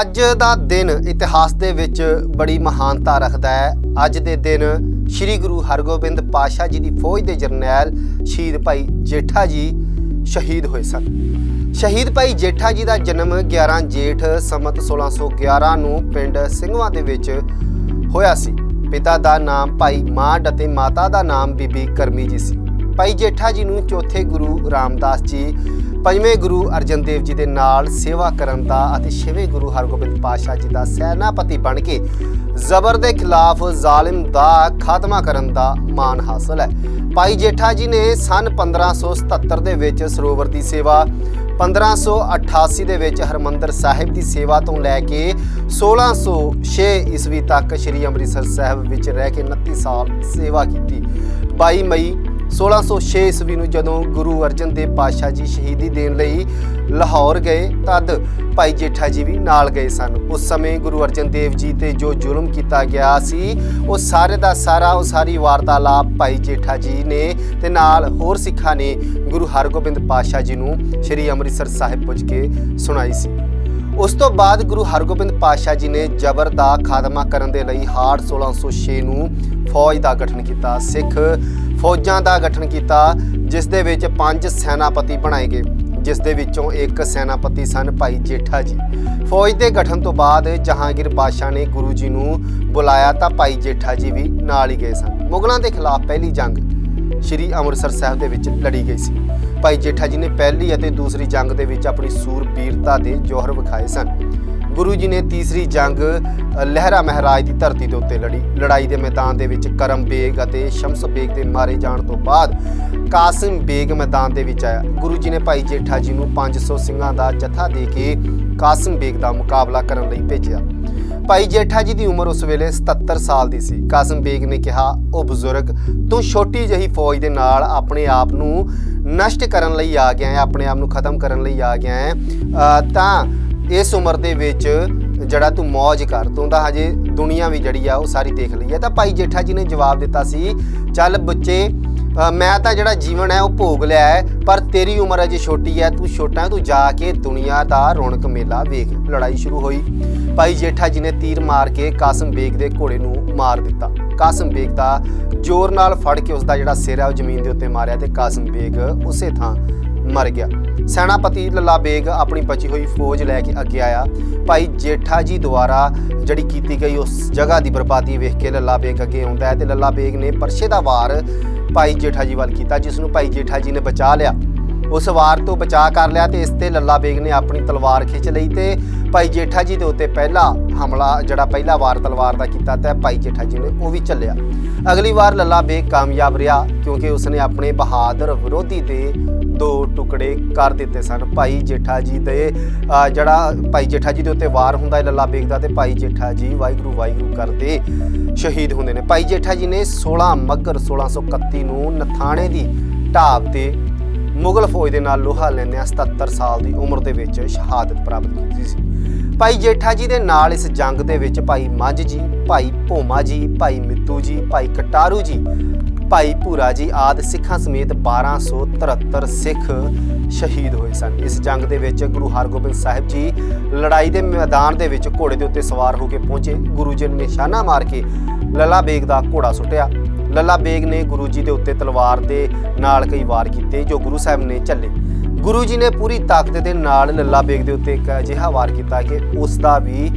ਅੱਜ ਦਾ ਦਿਨ ਇਤਿਹਾਸ ਦੇ ਵਿੱਚ ਬੜੀ ਮਹਾਨਤਾ ਰੱਖਦਾ ਹੈ। ਅੱਜ ਦੇ ਦਿਨ ਸ੍ਰੀ ਗੁਰੂ ਹਰਗੋਬਿੰਦ ਪਾਸ਼ਾ ਜੀ ਦੀ ਫੌਜ ਦੇ ਜਰਨੈਲ ਸ਼ਹੀਦ ਭਾਈ ਜੇਠਾ ਜੀ ਸ਼ਹੀਦ ਹੋਏ ਸਨ। ਸ਼ਹੀਦ ਭਾਈ ਜੇਠਾ ਜੀ ਦਾ ਜਨਮ 11 ਜੇਠ ਸੰਮਤ 1611 ਨੂੰ ਪਿੰਡ ਸਿੰਘਵਾਂ ਦੇ ਵਿੱਚ ਹੋਇਆ ਸੀ। ਪਿਤਾ ਦਾ ਨਾਮ ਭਾਈ ਮਾਡ ਅਤੇ ਮਾਤਾ ਦਾ ਨਾਮ ਬੀਬੀ ਕਰਮੀ ਜੀ ਸੀ। ਭਾਈ ਜੇਠਾ ਜੀ ਨੂੰ ਚੌਥੇ ਗੁਰੂ ਰਾਮਦਾਸ ਜੀ ਪੰਜਵੇਂ ਗੁਰੂ ਅਰਜਨ ਦੇਵ ਜੀ ਦੇ ਨਾਲ ਸੇਵਾ ਕਰਨ ਦਾ ਅਤੇ ਛੇਵੇਂ ਗੁਰੂ ਹਰਗੋਬਿੰਦ ਪਾਤਸ਼ਾਹ ਜੀ ਦਾ ਸੈਨਾਪਤੀ ਬਣ ਕੇ ਜ਼ਬਰ ਦੇ ਖਿਲਾਫ ਜ਼ਾਲਿਮ ਦਾ ਖਾਤਮਾ ਕਰਨ ਦਾ ਮਾਣ ਹਾਸਲ ਹੈ। ਭਾਈ ਜੇਠਾ ਜੀ ਨੇ ਸਨ 1577 ਦੇ ਵਿੱਚ ਸਰੋਵਰ ਦੀ ਸੇਵਾ 1588 ਦੇ ਵਿੱਚ ਹਰਮੰਦਰ ਸਾਹਿਬ ਦੀ ਸੇਵਾ ਤੋਂ ਲੈ ਕੇ 1606 ਈਸਵੀ ਤੱਕ ਸ੍ਰੀ ਅੰਮ੍ਰਿਤਸਰ ਸਾਹਿਬ ਵਿੱਚ ਰਹਿ ਕੇ 29 ਸਾਲ ਸੇਵਾ ਕੀਤੀ। 22 ਮਈ 1606 ਈਸਵੀ ਨੂੰ ਜਦੋਂ ਗੁਰੂ ਅਰਜਨ ਦੇਵ ਪਾਤਸ਼ਾਹ ਜੀ ਸ਼ਹੀਦੀ ਦੇਣ ਲਈ ਲਾਹੌਰ ਗਏ, ਤਦ ਭਾਈ ਜੇਠਾ ਜੀ ਵੀ ਨਾਲ ਗਏ ਸਨ। ਉਸ ਸਮੇਂ ਗੁਰੂ ਅਰਜਨ ਦੇਵ ਜੀ ਤੇ ਜੋ ਜ਼ੁਲਮ ਕੀਤਾ ਗਿਆ ਸੀ, ਉਹ ਸਾਰੇ ਦਾ ਸਾਰਾ, ਉਹ ਸਾਰੀ ਵਾਰਤਾਲਾਪ ਭਾਈ ਜੇਠਾ ਜੀ ਨੇ ਤੇ ਨਾਲ ਹੋਰ ਸਿੱਖਾਂ ਨੇ ਗੁਰੂ ਹਰਗੋਬਿੰਦ ਪਾਤਸ਼ਾਹ ਜੀ ਨੂੰ ਸ੍ਰੀ ਅੰਮ੍ਰਿਤਸਰ ਸਾਹਿਬ ਪੁੱਜ ਕੇ ਸੁਣਾਈ ਸੀ। ਉਸ ਤੋਂ ਬਾਅਦ ਗੁਰੂ ਹਰਗੋਬਿੰਦ ਪਾਤਸ਼ਾਹ ਜੀ ਨੇ ਜ਼ਬਰ ਦਾ ਖਾਤਮਾ ਕਰਨ ਦੇ ਲਈ ਹਾੜ 1606 ਨੂੰ ਫੌਜ ਦਾ ਗਠਨ ਕੀਤਾ। ਸਿੱਖ ਫੌਜਾਂ ਦਾ ਗਠਨ ਕੀਤਾ, ਜਿਸ ਦੇ ਵਿੱਚ ਪੰਜ ਸੈਨਾਪਤੀ ਬਣਾਏ ਗਏ। ਜਿਸ ਦੇ ਵਿੱਚੋਂ ਇੱਕ ਸੈਨਾਪਤੀ ਸਨ ਭਾਈ ਜੇਠਾ ਜੀ। ਫੌਜ ਦੇ ਗਠਨ ਤੋਂ ਬਾਅਦ ਜਹਾਂਗੀਰ ਬਾਦਸ਼ਾਹ ਨੇ ਗੁਰੂ ਜੀ ਨੂੰ ਬੁਲਾਇਆ ਤਾਂ ਭਾਈ ਜੇਠਾ ਜੀ ਵੀ ਨਾਲ ਹੀ ਗਏ ਸਨ। ਮੁਗਲਾਂ ਦੇ ਖਿਲਾਫ ਪਹਿਲੀ ਜੰਗ ਸ਼੍ਰੀ ਅੰਮ੍ਰਿਤਸਰ ਸਾਹਿਬ ਦੇ ਵਿੱਚ ਲੜੀ ਗਈ ਸੀ। ਭਾਈ ਜੇਠਾ ਜੀ ਨੇ ਪਹਿਲੀ ਅਤੇ ਦੂਸਰੀ ਜੰਗ ਦੇ ਵਿੱਚ ਆਪਣੀ ਸੂਰਬੀਰਤਾ ਦੇ ਜੋਹਰ ਵਿਖਾਏ ਸਨ। ਗੁਰੂ ਜੀ ਨੇ ਤੀਸਰੀ ਜੰਗ ਲਹਿਰਾ ਮਹਾਰਾਜ ਦੀ ਧਰਤੀ ਦੇ ਉੱਤੇ ਲੜੀ। ਲੜਾਈ ਦੇ ਮੈਦਾਨ ਦੇ ਵਿੱਚ ਕਰਮ ਬੇਗ ਅਤੇ ਸ਼ਮਸ ਬੇਗ ਦੇ ਮਾਰੇ ਜਾਣ ਤੋਂ ਬਾਅਦ ਕਾਸਿਮ ਬੇਗ ਮੈਦਾਨ ਦੇ ਵਿੱਚ ਆਇਆ। ਗੁਰੂ ਜੀ ਨੇ ਭਾਈ ਜੇਠਾ ਜੀ ਨੂੰ 500 ਸਿੰਘਾਂ ਦਾ ਜਥਾ ਦੇ ਕੇ ਕਾਸਿਮ ਬੇਗ ਦਾ ਮੁਕਾਬਲਾ ਕਰਨ ਲਈ ਭੇਜਿਆ। ਭਾਈ ਜੇਠਾ ਜੀ ਦੀ ਉਮਰ ਉਸ ਵੇਲੇ 77 ਸਾਲ ਦੀ ਸੀ। ਕਾਸਿਮ ਬੇਗ ਨੇ ਕਿਹਾ, ਉਹ ਬਜ਼ੁਰਗ, ਤੂੰ ਛੋਟੀ ਜਿਹੀ ਫੌਜ ਦੇ ਨਾਲ ਆਪਣੇ ਆਪ ਨੂੰ ਨਸ਼ਟ ਕਰਨ ਲਈ ਆ ਗਿਆ ਹੈ, ਆਪਣੇ ਆਪ ਨੂੰ ਖਤਮ ਕਰਨ ਲਈ ਆ ਗਿਆ ਹੈ। ਤਾਂ ਇਸ ਉਮਰ ਦੇ ਵਿੱਚ ਜਿਹੜਾ ਤੂੰ ਮौज ਕਰ, ਤੂੰ ਤਾਂ ਹਜੇ ਦੁਨੀਆ ਵੀ ਜਿਹੜੀ ਆ ਉਹ ਸਾਰੀ ਦੇਖ ਲਈ ਹੈ ਤਾਂ ਭਾਈ ਜੇਠਾ ਜੀ ਨੇ ਜਵਾਬ ਦਿੱਤਾ ਸੀ, ਚੱਲ ਬੱਚੇ ਮੈਂ ਤਾਂ ਜਿਹੜਾ ਜੀਵਨ ਹੈ ਉਹ ਭੋਗ ਲਿਆ ਹੈ, ਪਰ ਤੇਰੀ ਉਮਰ ਅਜੇ ਛੋਟੀ ਹੈ, ਤੂੰ ਛੋਟਾ, ਤੂੰ ਜਾ ਕੇ ਦੁਨੀਆ ਦਾ ਰੌਣਕ ਮੇਲਾ ਵੇਖ। ਲੜਾਈ ਸ਼ੁਰੂ ਹੋਈ। ਭਾਈ ਜੇਠਾ ਜੀ ਨੇ ਤੀਰ ਮਾਰ ਕੇ ਕਾਸਮ ਬੇਗ ਦੇ ਘੋੜੇ ਨੂੰ ਮਾਰ ਦਿੱਤਾ। ਕਾਸਮ ਬੇਗ ਦਾ ਜ਼ੋਰ ਨਾਲ ਫੜ ਕੇ ਉਸ ਦਾ ਜਿਹੜਾ ਸਿਰ ਹੈ ਉਹ ਜ਼ਮੀਨ ਦੇ ਉੱਤੇ ਮਾਰਿਆ ਤੇ ਕਾਸਮ ਬੇਗ ਉਸੇ ਥਾਂ ਮਰ ਗਿਆ। ਸੈਨਾਪਤੀ ਲੱਲਾ ਬੇਗ ਆਪਣੀ ਬਚੀ ਹੋਈ ਫੌਜ ਲੈ ਕੇ ਅੱਗੇ ਆਇਆ। ਭਾਈ ਜੇਠਾ ਜੀ ਦੁਆਰਾ ਜਿਹੜੀ ਕੀਤੀ ਗਈ ਉਸ ਜਗ੍ਹਾ ਦੀ ਬਰਬਾਦੀ ਵੇਖ ਕੇ ਲੱਲਾ ਬੇਗ ਅੱਗੇ ਆਉਂਦਾ ਹੈ ਤੇ ਲੱਲਾ ਬੇਗ ਨੇ ਪਰਸ਼ੇ ਦਾ ਵਾਰ ਭਾਈ ਜੇਠਾ ਜੀ ਵੱਲ ਕੀਤਾ ਜਿਸ ਨੂੰ ਭਾਈ ਜੇਠਾ ਜੀ ਨੇ ਬਚਾ ਲਿਆ। ਉਸ ਵਾਰ ਤੋਂ ਬਚਾ ਕਰ ਲਿਆ ਤੇ ਇਸ ਤੇ ਲੱਲਾ ਬੇਗ ਨੇ ਆਪਣੀ ਤਲਵਾਰ ਖਿੱਚ ਲਈ ਤੇ ਭਾਈ ਜੇਠਾ ਜੀ ਦੇ ਉੱਤੇ ਪਹਿਲਾ ਹਮਲਾ, ਜਿਹੜਾ ਪਹਿਲਾ ਵਾਰ ਤਲਵਾਰ ਦਾ ਕੀਤਾ ਤਾਂ ਭਾਈ ਜੇਠਾ ਜੀ ਨੇ, ਉਹ ਵੀ ਚੱਲਿਆ। ਅਗਲੀ ਵਾਰ ਲੱਲਾ ਬੇਗ ਕਾਮਯਾਬ ਰਿਹਾ, ਕਿਉਂਕਿ ਉਸਨੇ ਆਪਣੇ ਬਹਾਦਰ ਵਿਰੋਧੀ ਦੇ ਦੋ ਟੁਕੜੇ ਕਰ ਦਿੱਤੇ ਸਨ। ਭਾਈ ਜੇਠਾ ਜੀ ਦੇ ਜਿਹੜਾ ਭਾਈ ਜੇਠਾ ਜੀ ਦੇ ਉੱਤੇ ਵਾਰ ਹੁੰਦਾ ਹੈ ਲੱਲਾ ਬੇਗ ਦਾ, ਤੇ ਭਾਈ ਜੇਠਾ ਜੀ ਵਾਹਿਗੁਰੂ ਵਾਹਿਗੁਰੂ ਕਰਦੇ ਸ਼ਹੀਦ ਹੁੰਦੇ ਨੇ। ਭਾਈ ਜੇਠਾ ਜੀ ਨੇ 16 ਮੱਘਰ 1631 ਨੂੰ ਨਥਾਣੇ ਦੀ ਢਾਬ ਤੇ ਮੁਗਲ ਫੌਜ ਦੇ ਨਾਲ ਲੋਹਾ ਲੈਂਦਿਆਂ 77 ਸਾਲ ਦੀ ਉਮਰ ਦੇ ਵਿੱਚ ਸ਼ਹਾਦਤ ਪ੍ਰਾਪਤ ਕੀਤੀ ਸੀ। ਭਾਈ ਜੇਠਾ ਜੀ ਦੇ ਨਾਲ ਇਸ ਜੰਗ ਦੇ ਵਿੱਚ ਭਾਈ ਮੱਝ ਜੀ, ਭਾਈ ਭੋਮਾ ਜੀ, ਭਾਈ ਮਿੱਤੂ ਜੀ, ਭਾਈ ਕਟਾਰੂ ਜੀ, ਭਾਈ ਭੂਰਾ ਜੀ ਆਦ ਸਿੱਖਾਂ ਸਮੇਤ 1273 ਸਿੱਖ ਸ਼ਹੀਦ ਹੋਏ ਸਨ। ਇਸ ਜੰਗ ਦੇ ਵਿੱਚ ਗੁਰੂ ਹਰਗੋਬਿੰਦ ਸਾਹਿਬ ਜੀ ਲੜਾਈ ਦੇ ਮੈਦਾਨ ਦੇ ਵਿੱਚ ਘੋੜੇ ਦੇ ਉੱਤੇ ਸਵਾਰ ਹੋ ਕੇ ਪਹੁੰਚੇ। ਗੁਰੂ ਜੀ ਨੇ ਨਿਸ਼ਾਨਾ ਮਾਰ ਕੇ ਲੱਲਾ ਬੇਗ ਦਾ ਘੋੜਾ ਸੁੱਟਿਆ। ਲੱਲਾ ਬੇਗ ਨੇ ਗੁਰੂ ਜੀ ਦੇ ਉੱਤੇ ਤਲਵਾਰ ਦੇ ਨਾਲ ਕਈ ਵਾਰ ਕੀਤੇ, ਜੋ ਗੁਰੂ ਸਾਹਿਬ ਨੇ ਝੱਲੇ ਗੁਰੂ ਜੀ ਨੇ ਪੂਰੀ ਤਾਕਤ ਦੇ ਨਾਲ ਲੱਲਾ ਬੇਗ ਦੇ ਉੱਤੇ ਇੱਕ ਅਜਿਹਾ ਵਾਰ ਕੀਤਾ ਕਿ ਉਸ ਦਾ ਵੀ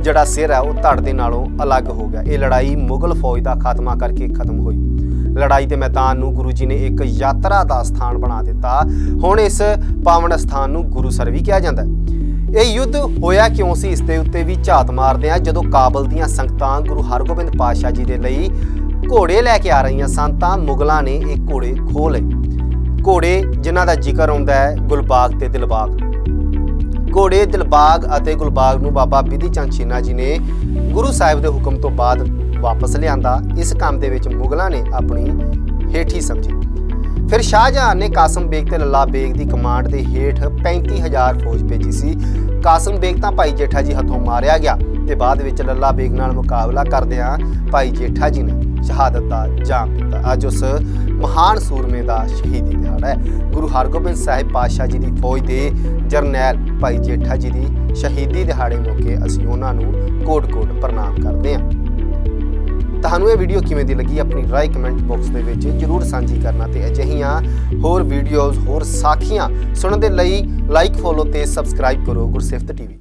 ਜਿਹੜਾ ਸਿਰ ਹੈ, ਉਹ ਧੜ ਦੇ ਨਾਲੋਂ ਅਲੱਗ ਹੋ ਗਿਆ। ਇਹ ਲੜਾਈ ਮੁਗਲ ਫੌਜ ਦਾ ਖਾਤਮਾ ਕਰਕੇ ਖਤਮ ਹੋਈ। ਲੜਾਈ ਦੇ ਮੈਦਾਨ ਨੂੰ ਗੁਰੂ ਜੀ ਨੇ ਇੱਕ ਯਾਤਰਾ ਦਾ ਸਥਾਨ ਬਣਾ ਦਿੱਤਾ। ਹੁਣ ਇਸ ਪਾਵਨ ਸਥਾਨ ਨੂੰ ਗੁਰੂਸਰ ਵੀ ਕਿਹਾ ਜਾਂਦਾ ਹੈ। ਇਹ ਯੁੱਧ ਹੋਇਆ ਕਿਉਂ ਸੀ? ਇਸ ਦੇ ਉੱਤੇ ਵੀ ਝਾਤ ਮਾਰਦੇ ਆ ਜਦੋਂ ਕਾਬਲ ਦੀਆਂ ਸੰਗਤਾਂ ਗੁਰੂ ਹਰਗੋਬਿੰਦ ਪਾਤਸ਼ਾਹ ਜੀ ਦੇ ਲਈ ਘੋੜੇ ਲੈ ਕੇ ਆ ਰਹੀਆਂ ਸਨ ਤਾਂ ਮੁਗਲਾਂ ਨੇ ਇਹ ਘੋੜੇ ਖੋਹ ਲਏ। ਘੋੜੇ ਜਿਨ੍ਹਾਂ ਦਾ ਜ਼ਿਕਰ ਆਉਂਦਾ ਹੈ ਗੁਲਬਾਗ ਤੇ ਦਿਲਬਾਗ। ਘੋੜੇ ਦਿਲਬਾਗ ਅਤੇ ਗੁਲਬਾਗ ਨੂੰ ਬਾਬਾ ਬਿਧੀ ਚੰਦ ਛੀਨਾ ਜੀ ਨੇ ਗੁਰੂ ਸਾਹਿਬ ਦੇ ਹੁਕਮ ਤੋਂ ਬਾਅਦ ਵਾਪਸ ਲਿਆਂਦਾ। ਇਸ ਕੰਮ ਦੇ ਵਿੱਚ ਮੁਗਲਾਂ ਨੇ ਆਪਣੀ ਹੇਠੀ ਸਮਝੀ। ਫਿਰ ਸ਼ਾਹਜਹਾਨ ਨੇ ਕਾਸਮ ਬੇਗ ਤੇ ਲੱਲਾ ਬੇਗ ਦੀ ਕਮਾਂਡ ਦੇ ਹੇਠ 35000 ਫੌਜ ਭੇਜੀ ਸੀ। ਕਾਸਮ ਬੇਗ ਤਾਂ ਭਾਈ ਜੇਠਾ ਜੀ ਹੱਥੋਂ ਮਾਰਿਆ ਗਿਆ ਤੇ ਬਾਅਦ ਵਿੱਚ ਲੱਲਾ ਬੇਗ ਨਾਲ ਮੁਕਾਬਲਾ ਕਰਦਿਆਂ ਭਾਈ ਜੇਠਾ ਜੀ ਨੇ ਸ਼ਹਾਦਤ ਦਾ ਜਾਮ ਦਿੱਤਾ ਅੱਜ ਉਸ ਮਹਾਨ ਸੂਰਮੇ ਦਾ ਸ਼ਹੀਦੀ ਦਿਹਾੜਾ ਹੈ। ਗੁਰੂ ਹਰਗੋਬਿੰਦ ਸਾਹਿਬ ਪਾਤਸ਼ਾਹ ਜੀ ਦੀ ਫੌਜ ਦੇ ਜਰਨੈਲ ਭਾਈ ਜੇਠਾ ਜੀ ਦੀ ਸ਼ਹੀਦੀ ਦਿਹਾੜੇ ਮੌਕੇ ਅਸੀਂ ਉਹਨਾਂ ਨੂੰ ਕੋਟ-ਕੋਟ ਪ੍ਰਣਾਮ ਕਰਦੇ ਹਾਂ। ਤੁਹਾਨੂੰ ਇਹ ਵੀਡੀਓ ਕਿਵੇਂ ਦੀ ਲੱਗੀ ਆਪਣੀ ਰਾਏ ਕਮੈਂਟ ਬਾਕਸ ਦੇ ਵਿੱਚ ਜਰੂਰ ਸਾਂਝੀ ਕਰਨਾ ਤੇ ਅਜਿਹੀਆਂ ਹੋਰ ਵੀਡੀਓਜ਼, ਹੋਰ ਸਾਖੀਆਂ ਸੁਣਨ ਦੇ ਲਈ ਲਾਈਕ ਫੋਲੋ ਤੇ ਸਬਸਕ੍ਰਾਈਬ ਕਰੋ ਗੁਰਸਿਫਤ ਟੀਵੀ।